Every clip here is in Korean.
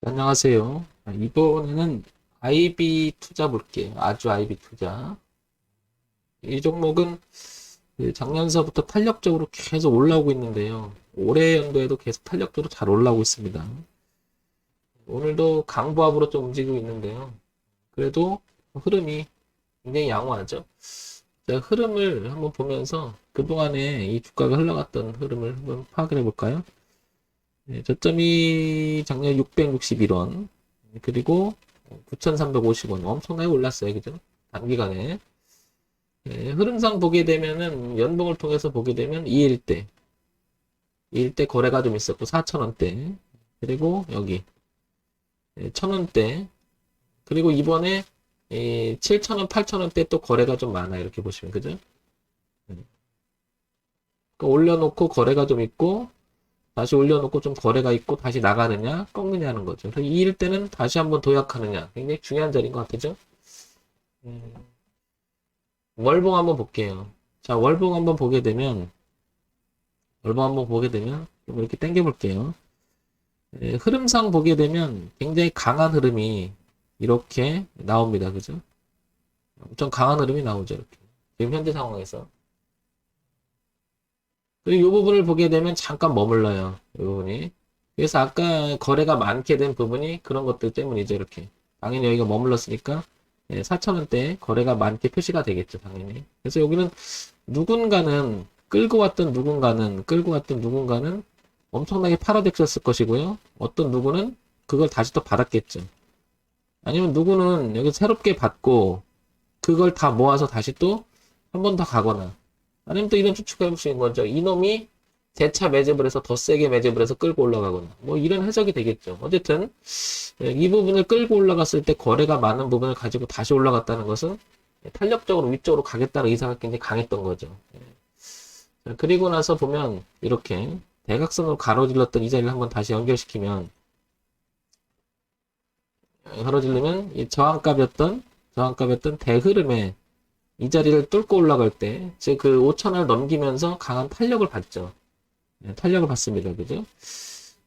안녕하세요. 아, 이번에는 IB 투자 볼게요. 아주 IB 투자. 이 종목은 그 작년서부터 탄력적으로 계속 올라오고 있는데요. 올해 연도에도 계속 탄력적으로 잘 올라오고 있습니다. 오늘도 강보합으로 좀 움직이고 있는데요. 그래도 흐름이 굉장히 양호하죠. 자, 흐름을 한번 보면서 그동안에 이 주가가 흘러갔던 흐름을 한번 파악을 해볼까요? 네, 저점이 작년 661원, 그리고 9,350원. 엄청나게 올랐어요. 그죠? 단기간에. 네, 흐름상 보게 되면은, 연봉을 통해서 보게 되면 2일대. 2일대 거래가 좀 있었고, 4,000원대. 그리고 여기, 1,000원대. 그리고 이번에, 7,000원, 8,000원대 또 거래가 좀 많아요. 이렇게 보시면, 그죠? 네. 올려놓고 거래가 좀 있고, 다시 올려놓고 좀 거래가 있고 다시 나가느냐 꺾느냐 하는 거죠. 그래서 이일 때는 다시 한번 도약하느냐 굉장히 중요한 자리인 것 같죠. 음, 월봉 한번 볼게요. 자 월봉 한번 보게 되면 월봉 한번 보게 되면 좀 이렇게 당겨 볼게요. 예, 흐름상 보게 되면 굉장히 강한 흐름이 이렇게 나옵니다. 그죠? 엄청 강한 흐름이 나오죠. 이렇게 지금 현재 상황에서. 이 부분을 보게 되면 잠깐 머물러요. 이 부분이. 그래서 아까 거래가 많게 된 부분이 그런 것들 때문이죠. 이렇게. 당연히 여기가 머물렀으니까 4천원대 거래가 많게 표시가 되겠죠. 당연히. 그래서 여기는 누군가는 끌고 왔던 누군가는 끌고 왔던 누군가는 엄청나게 팔아댔었을 것이고요. 어떤 누구는 그걸 다시 또 받았겠죠. 아니면 누구는 여기 새롭게 받고 그걸 다 모아서 다시 또 한 번 더 가거나 아니면 또 이런 추측해 볼수 있는 거죠. 이놈이 재차 매집을 해서 더 세게 매집을 해서 끌고 올라가거나 뭐 이런 해석이 되겠죠. 어쨌든 예, 이 부분을 끌고 올라갔을 때 거래가 많은 부분을 가지고 다시 올라갔다는 것은 탄력적으로 위쪽으로 가겠다는 의사가 굉장히 강했던 거죠. 예. 자, 그리고 나서 보면 이렇게 대각선으로 가로질렀던 이 자리를 한번 다시 연결시키면 예, 가로질르면 이 저항값이었던 저항값이었던 대흐름에 이 자리를 뚫고 올라갈 때, 즉 그 5천을 넘기면서 강한 탄력을 받죠. 네, 탄력을 받습니다. 그죠?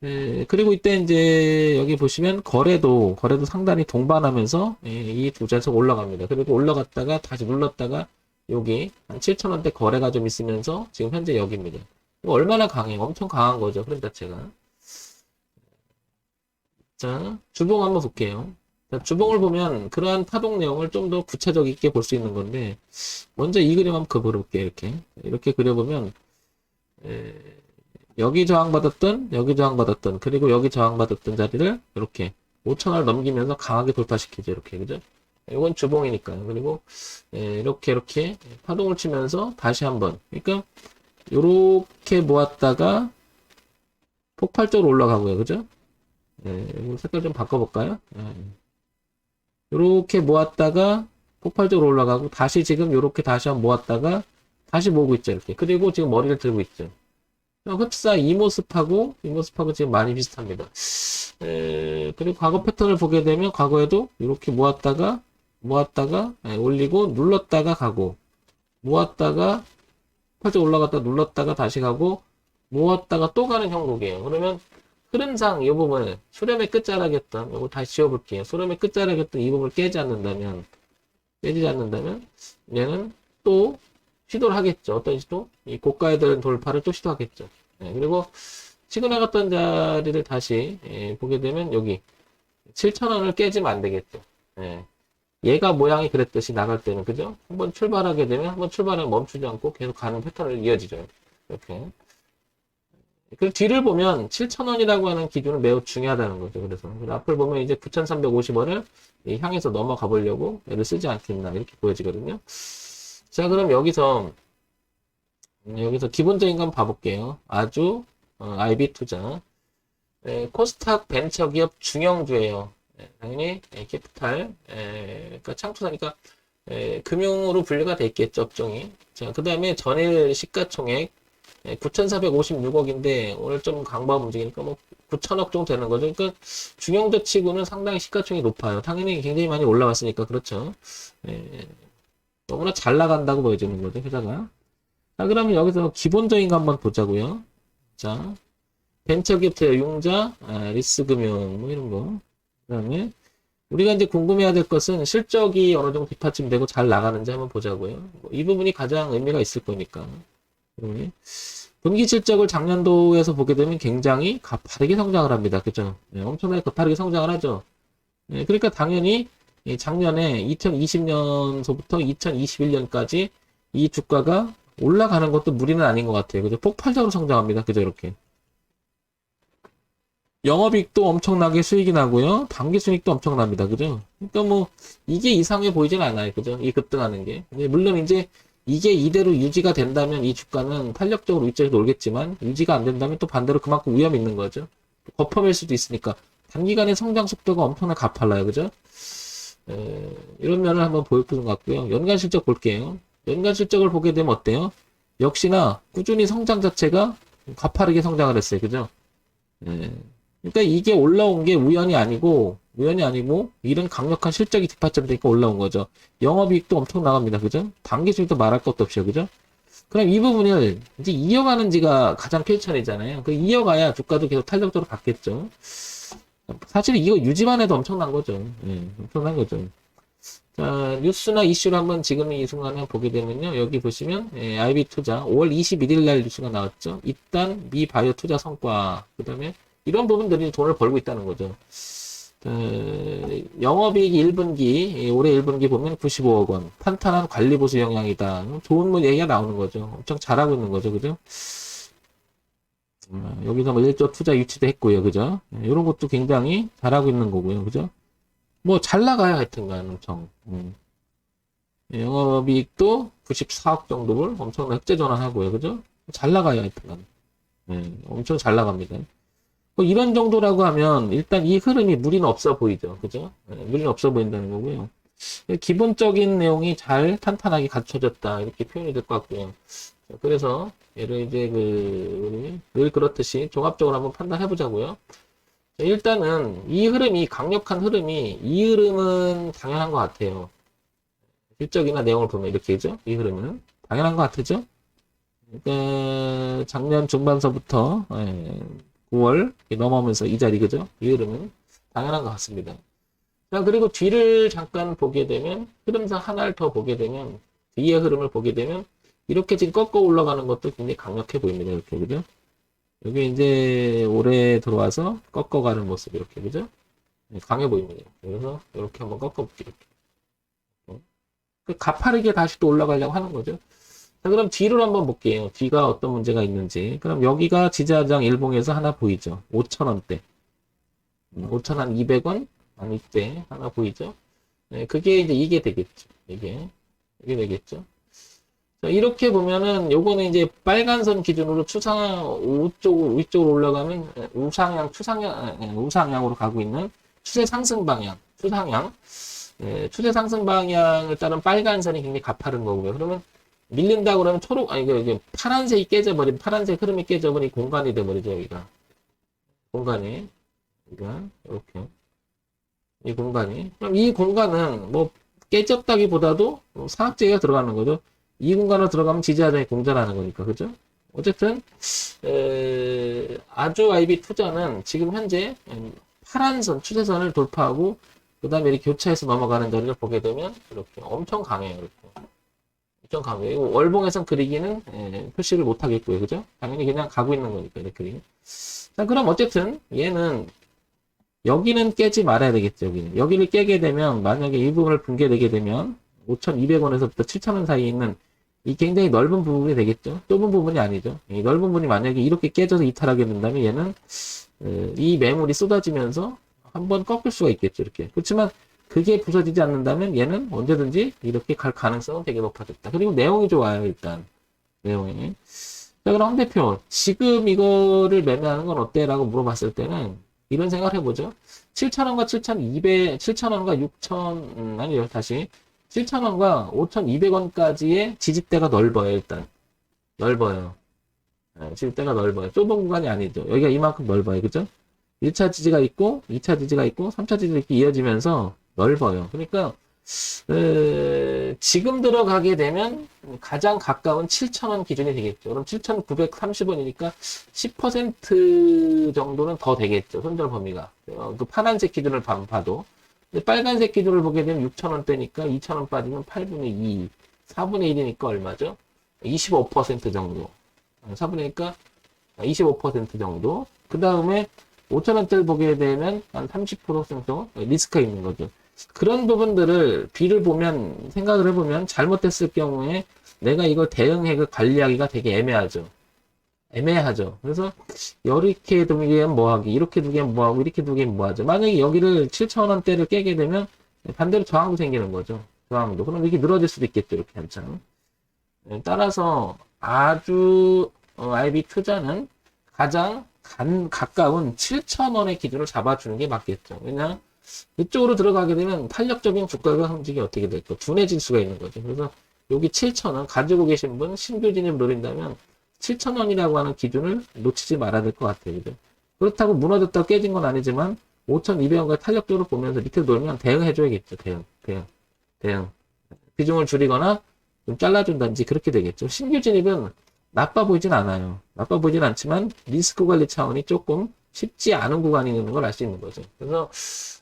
네, 그리고 이때 이제 여기 보시면 거래도, 거래도 상당히 동반하면서 예, 이두 자석 올라갑니다. 그리고 올라갔다가 다시 눌렀다가 여기 한 7천원대 거래가 좀 있으면서 지금 현재 여기입니다. 얼마나 강해요? 엄청 강한 거죠. 흐름 자체가. 자, 주봉 한번 볼게요. 주봉을 보면 그러한 파동 내용을 좀 더 구체적 있게 볼 수 있는 건데 먼저 이 그림 한번 그려볼게요 이렇게. 이렇게 그려보면 에, 여기 저항받았던 여기 저항받았던 그리고 여기 저항받았던 자리를 이렇게 5천을 넘기면서 강하게 돌파시키죠 이렇게. 그죠? 이건 주봉이니까요. 그리고 에, 이렇게 이렇게 파동을 치면서 다시 한번. 그러니까 이렇게 모았다가 폭발적으로 올라가고요. 그죠? 예, 색깔 좀 바꿔볼까요? 예. 이렇게 모았다가 폭발적으로 올라가고 다시 지금 이렇게 다시 한번 모았다가 다시 모으고 있죠 이렇게. 그리고 지금 머리를 들고 있죠. 흡사 이 모습하고 이 모습하고 지금 많이 비슷합니다. 에, 그리고 과거 패턴을 보게 되면 과거에도 이렇게 모았다가 모았다가 에, 올리고 눌렀다가 가고 모았다가 폭발적으로 올라갔다 눌렀다가 다시 가고 모았다가 또 가는 형국이에요. 그러면 흐름상 이 부분을 수렴의 끝자락이었던 이거 다시 지워볼게요. 수렴의 끝자락이었던 이 부분을 깨지 않는다면 깨지지 않는다면 얘는 또 시도를 하겠죠. 어떤 시도? 이 고가에 대한 돌파를 또 시도하겠죠. 네, 그리고 치고 나갔던 자리를 다시 예, 보게 되면 여기 7,000원을 깨지면 안 되겠죠. 예. 얘가 모양이 그랬듯이 나갈 때는 그죠? 한번 출발하게 되면 한번 출발하면 멈추지 않고 계속 가는 패턴을 이어지죠. 이렇게. 그 뒤를 보면 7,000원이라고 하는 기준은 매우 중요하다는 거죠. 그래서 앞을 보면 이제 9,350원을 향해서 넘어가 보려고 얘를 쓰지 않겠나 이렇게 보여지거든요. 자, 그럼 여기서 여기서 기본적인 건 봐볼게요. 아주 어, IB 투자 에, 코스닥 벤처기업 중형주예요. 에, 당연히 에, 캐피탈 에, 그러니까 창투사니까 에, 금융으로 분류가 돼 있겠죠 업종이. 자, 그 다음에 전일 시가총액 9,456억인데 오늘 좀 강박 움직이니까 뭐 9천억 정도 되는 거죠. 그러니까 중형주 치고는 상당히 시가총이 높아요. 당연히 굉장히 많이 올라왔으니까 그렇죠. 예, 너무나 잘 나간다고 보여지는 거죠 회사가. 자 그러면 여기서 기본적인 거 한번 보자고요. 자 벤처기업체 융자, 아, 리스금융, 뭐 이런 거. 그 다음에, 우리가 이제 궁금해야 될 것은 실적이 어느 정도 뒷받침되고 잘 나가는지 한번 보자고요. 뭐 이 부분이 가장 의미가 있을 거니까. 부분이. 분기 실적을 작년도에서 보게 되면 굉장히 가파르게 성장을 합니다. 그죠? 네, 엄청나게 가파르게 성장을 하죠. 네, 그러니까 당연히 이 작년에 2020년서부터 2021년까지 이 주가가 올라가는 것도 무리는 아닌 것 같아요. 그죠? 폭발적으로 성장합니다. 그죠? 이렇게. 영업이익도 엄청나게 수익이 나고요. 당기순이익도 엄청납니다. 그죠? 그러니까 뭐 이게 이상해 보이진 않아요. 그죠? 이 급등하는 게. 물론 이제 이게 이대로 유지가 된다면 이 주가는 탄력적으로 위쪽에서 놀겠지만 유지가 안 된다면 또 반대로 그만큼 위험이 있는 거죠. 거품일 수도 있으니까 단기간의 성장 속도가 엄청나게 가팔라요. 그죠? 에, 이런 면을 한번 보여주는 것 같고요. 연간 실적 볼게요. 연간 실적을 보게 되면 어때요? 역시나 꾸준히 성장 자체가 가파르게 성장을 했어요. 그죠? 예. 그러니까 이게 올라온 게 우연이 아니고 우연이 아니고 이런 강력한 실적이 뒷받침 되니까 올라온 거죠. 영업이익도 엄청 나갑니다. 그죠? 단기 수익도 말할 것도 없죠. 그죠? 그럼 이 부분을 이제 이어가는지가 가장 필천이잖아요. 그 이어가야 주가도 계속 탄력적으로 받겠죠. 사실 이거 유지만 해도 엄청난 거죠. 예, 엄청난 거죠. 자, 뉴스나 이슈를 한번 지금 이 순간에 보게 되면요. 여기 보시면, 예, IB 투자, 5월 21일 날 뉴스가 나왔죠. 일단, 미 바이오 투자 성과, 그 다음에 이런 부분들이 돈을 벌고 있다는 거죠. 어, 영업이익 1분기, 예, 올해 1분기 보면 95억 원, 탄탄한 관리보수 영향이다. 좋은 뭐 얘기가 나오는 거죠. 엄청 잘하고 있는 거죠. 그죠? 음, 여기서 뭐 1조 투자 유치도 했고요. 그죠? 이런 것도 굉장히 잘하고 있는 거고요. 그죠? 뭐 잘 나가요. 하여튼간 엄청. 음. 예, 영업이익도 94억 정도를 엄청난 흑재 전환하고요. 그죠? 잘 나가요. 하여튼간. 예, 엄청 잘 나갑니다. 뭐 이런 정도라고 하면 일단 이 흐름이 무리는 없어 보이죠. 그죠? 예, 무리는 없어 보인다는 거고요. 예, 기본적인 내용이 잘 탄탄하게 갖춰졌다. 이렇게 표현이 될 것 같고요. 자, 그래서 얘를 이제 그, 늘 그렇듯이 종합적으로 한번 판단해 보자고요. 자, 일단은 이 흐름이 강력한 흐름이 이 흐름은 당연한 것 같아요. 실적이나 내용을 보면 이렇게 죠 이 흐름은 당연한 것 같으죠? 그러니까 작년 중반서부터 예, 9월 넘어오면서 이 자리 그죠? 이 흐름은 당연한 것 같습니다. 자 그리고 뒤를 잠깐 보게 되면 흐름상 하나를 더 보게 되면 뒤의 흐름을 보게 되면 이렇게 지금 꺾어 올라가는 것도 굉장히 강력해 보입니다. 이렇게 그죠? 여기 이제 올해 들어와서 꺾어가는 모습 이렇게 그죠? 네, 강해 보입니다. 그래서 이렇게 한번 꺾어볼게요. 이렇게. 그 가파르게 다시 또 올라가려고 하는 거죠. 자, 그럼 뒤를 한번 볼게요. 뒤가 어떤 문제가 있는지. 그럼 여기가 지지하장 일봉에서 하나 보이죠. 5천원대. 5천 한 200원? 한 이때 하나 보이죠? 네, 그게 이제 이게 되겠죠. 이게. 이게 되겠죠. 자, 이렇게 보면은 요거는 이제 빨간 선 기준으로 추상 우쪽 위쪽으로 올라가면 우상향 추상향 예, 우상향으로 가고 있는 추세 상승 방향 추상향 예, 추세 상승 방향을 따른 빨간 선이 굉장히 가파른 거고요. 그러면 밀린다 그러면 초록 아니 그 이게 파란색이 깨져버린 파란색 흐름이 깨져버린 공간이 돼버리죠 여기가. 공간이. 여기가. 이렇게. 이 공간이. 그럼 이 공간은 뭐 깨졌다기보다도 뭐 사각지대가 들어가는 거죠. 이 공간으로 들어가면 지지하장이 공전하는 거니까. 그죠? 어쨌든 에, 아주 IB 투자는 지금 현재 음, 파란선 추세선을 돌파하고 그 다음에 이렇게 교차해서 넘어가는 자리를 보게 되면 이렇게 엄청 강해요 이렇게 엄청 강해요 이거 월봉에선 그리기는 에, 표시를 못 하겠고요 그죠? 당연히 그냥 가고 있는 거니까 이렇게 자 그럼 어쨌든 얘는 여기는 깨지 말아야 되겠죠 여기는 여기를 깨게 되면 만약에 이 부분을 붕괴되게 되면 5,200원에서부터 7,000원 사이에 있는 이 굉장히 넓은 부분이 되겠죠. 좁은 부분이 아니죠. 이 넓은 부분이 만약에 이렇게 깨져서 이탈하게 된다면 얘는 어, 이 매물이 쏟아지면서 한번 꺾일 수가 있겠죠. 이렇게. 그렇지만 그게 부서지지 않는다면 얘는 언제든지 이렇게 갈 가능성은 되게 높아졌다. 그리고 내용이 좋아요. 일단 내용이. 자 그럼 황 대표 지금 이거를 매매하는 건 어때? 라고 물어봤을 때는 이런 생각을 해보죠. 7,000원과 7,200, 7,000원과 6,000, 음, 아니요, 다시. 7,000원과 5,200원까지의 지지대가 넓어요, 일단. 넓어요. 네, 지지대가 넓어요. 좁은 구간이 아니죠. 여기가 이만큼 넓어요, 그죠? 1차 지지가 있고, 2차 지지가 있고, 3차 지지가 이렇게 이어지면서 넓어요. 그러니까, 에, 지금 들어가게 되면 가장 가까운 7,000원 기준이 되겠죠. 그럼 7,930원이니까 10% 정도는 더 되겠죠. 손절 범위가. 어, 그 파란색 기준을 봐- 봐도. 빨간색 기준을 보게 되면 6,000원대니까 2,000원 빠지면 8분의 2, 4분의 1이니까 얼마죠? 25% 정도. 4분의 1이니까 25% 정도. 그 다음에 5,000원대를 보게 되면 한 30% 정도 리스크가 있는 거죠. 그런 부분들을 비를 보면 생각을 해보면 잘못됐을 경우에 내가 이걸 대응액을 관리하기가 되게 애매하죠. 애매하죠. 그래서 이렇게 두기엔 뭐하기, 이렇게 두기엔 뭐하고, 이렇게 두기엔 뭐하죠. 만약에 여기를 7,000원대를 깨게 되면 반대로 저항도 생기는 거죠. 저항도. 그럼 이게 늘어질 수도 있겠죠. 이렇게 한참. 네, 따라서 아주 어, IB 투자는 가장 간, 가까운 7,000원의 기준을 잡아주는 게 맞겠죠. 왜냐 이쪽으로 들어가게 되면 탄력적인 주가가 움직이 어떻게 될까? 둔해질 수가 있는 거죠. 그래서 여기 7,000원 가지고 계신 분 신규 진입 노린다면 7,000원이라고 하는 기준을 놓치지 말아야 될 것 같아요. 그렇다고 무너졌다고 깨진 건 아니지만 5,200원까지 탄력적으로 보면서 밑에 놀면 대응해 줘야겠죠. 대응, 대응, 대응. 비중을 줄이거나 좀 잘라준다든지 그렇게 되겠죠. 신규 진입은 나빠 보이진 않아요. 나빠 보이진 않지만 리스크 관리 차원이 조금 쉽지 않은 구간이 있는 걸 알 수 있는 거죠. 그래서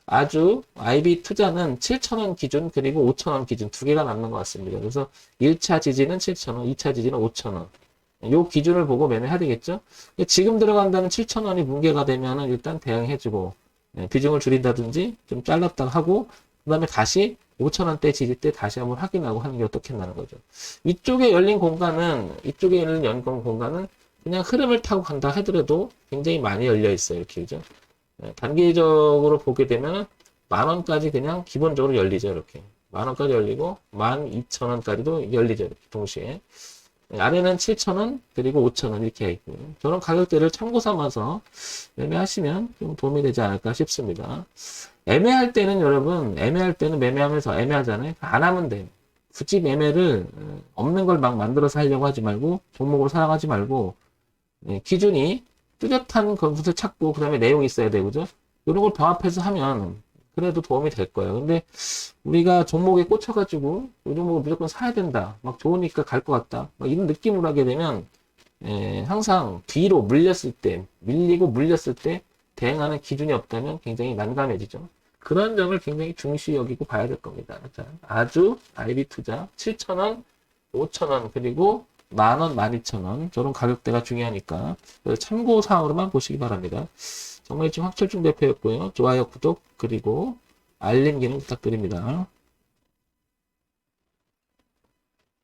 아주 IB 투자는 7,000원 기준 그리고 5,000원 기준 두 개가 남는 것 같습니다. 그래서 1차 지지는 7,000원, 2차 지지는 5,000원. 요 기준을 보고 매매해야 되겠죠? 지금 들어간다는 7,000원이 붕괴가 되면은 일단 대응해주고 예, 비중을 줄인다든지 좀 잘랐다가 하고 그 다음에 다시 5,000원대 지지 때 다시 한번 확인하고 하는 게 어떻겠나는 거죠. 이쪽에 열린 공간은 이쪽에 열린 연 공간은 그냥 흐름을 타고 간다 하더라도 굉장히 많이 열려 있어요. 이렇게 그죠? 예, 단기적으로 보게 되면 만 원까지 그냥 기본적으로 열리죠. 이렇게 만 원까지 열리고 만 이천 원까지도 열리죠. 이렇게 동시에 예, 아래는 7천 원 그리고 5천 원 이렇게 있고요. 저런 가격대를 참고 삼아서 매매하시면 좀 도움이 되지 않을까 싶습니다. 애매할 때는 여러분 애매할 때는 매매하면서 애매하잖아요. 안 하면 돼요. 굳이 매매를 어, 없는 걸 막 만들어서 하려고 하지 말고 종목을 사랑하지 말고 예, 기준이 뚜렷한 것을 찾고 그 다음에 내용이 있어야 되고 그죠? 이런 걸 병합해서 하면 그래도 도움이 될 거예요. 근데 우리가 종목에 꽂혀가지고 이 종목을 무조건 사야 된다. 막 좋으니까 갈 것 같다. 막 이런 느낌으로 하게 되면 예, 항상 뒤로 물렸을 때 밀리고 물렸을 때 대응하는 기준이 없다면 굉장히 난감해지죠. 그런 점을 굉장히 중시 여기고 봐야 될 겁니다. 자, 아주 IB 투자 7,000원, 5,000원 그리고 만원, 12,000원 저런 가격대가 중요하니까 참고 사항으로만 보시기 바랍니다. 정말 지금 확철중 대표였고요. 좋아요, 구독 그리고 알림 기능 부탁드립니다.